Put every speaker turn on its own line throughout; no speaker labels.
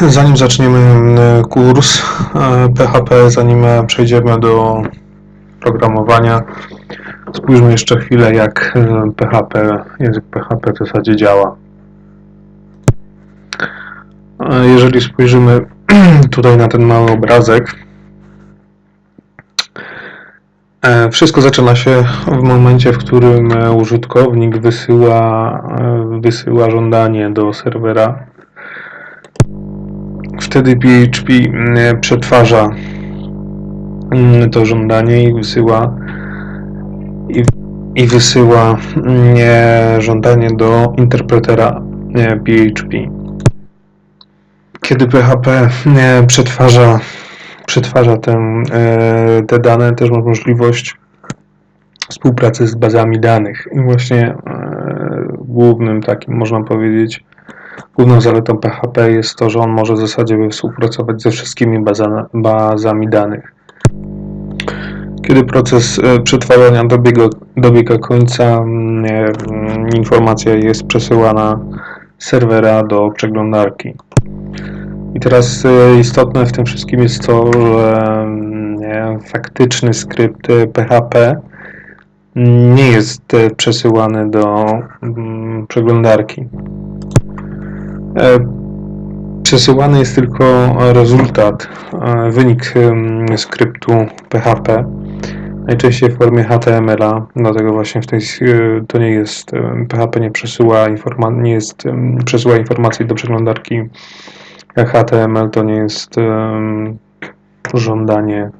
zanim zaczniemy e, kurs e, PHP, zanim e, przejdziemy do programowania, spójrzmy jeszcze chwilę, jak e, PHP, język PHP w zasadzie działa. E, Jeżeli spojrzymy tutaj na ten mały obrazek, e, wszystko zaczyna się w momencie, w którym e, użytkownik wysyła, e, wysyła żądanie do serwera Wtedy PHP mm, przetwarza mm, to żądanie i wysyła i, i wysyła mm, żądanie do interpretera e, PHP. Kiedy PHP e, przetwarza, przetwarza tę, e, te dane, też ma możliwość współpracy z bazami danych. I właśnie e, głównym takim, można powiedzieć, Główną zaletą PHP jest to, że on może w zasadzie współpracować ze wszystkimi baza, bazami danych. Kiedy proces e, przetwarzania dobiega, dobiega końca, mm, e, informacja jest przesyłana z serwera do przeglądarki. I teraz e, istotne w tym wszystkim jest to, że mm, faktyczny skrypt PHP nie jest przesyłany do mm, przeglądarki. E, Przesyłany jest tylko rezultat, e, wynik skryptu PHP, najczęściej w formie HTML-a, dlatego właśnie w tej, e, to nie jest, PHP nie przesyła, informa- nie jest, przesyła informacji do przeglądarki HTML, to nie jest żądanie,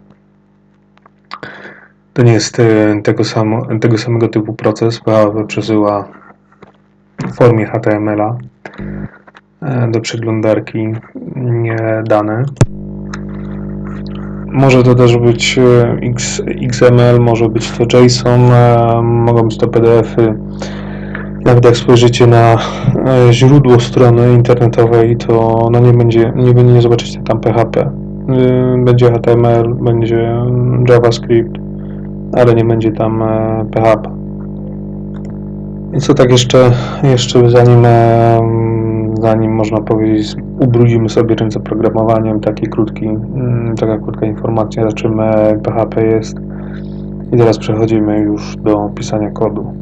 to nie jest tego, samo, tego samego typu proces, PHP przesyła w formie HTML-a do przeglądarki dane. Może to też być e, XML, może być to JSON, e, mogą być to PDF-y. Nawet jak spojrzycie na e, źródło strony internetowej, to no nie będzie, nie, nie zobaczycie tam PHP. Będzie HTML, będzie JavaScript, ale nie będzie tam e, PHP. Więc to tak jeszcze, jeszcze zanim, zanim można powiedzieć, ubrudzimy sobie ręce programowaniem, taki krótki, mm, taka krótka informacja, czym e, PHP jest. I teraz przechodzimy już do pisania kodu.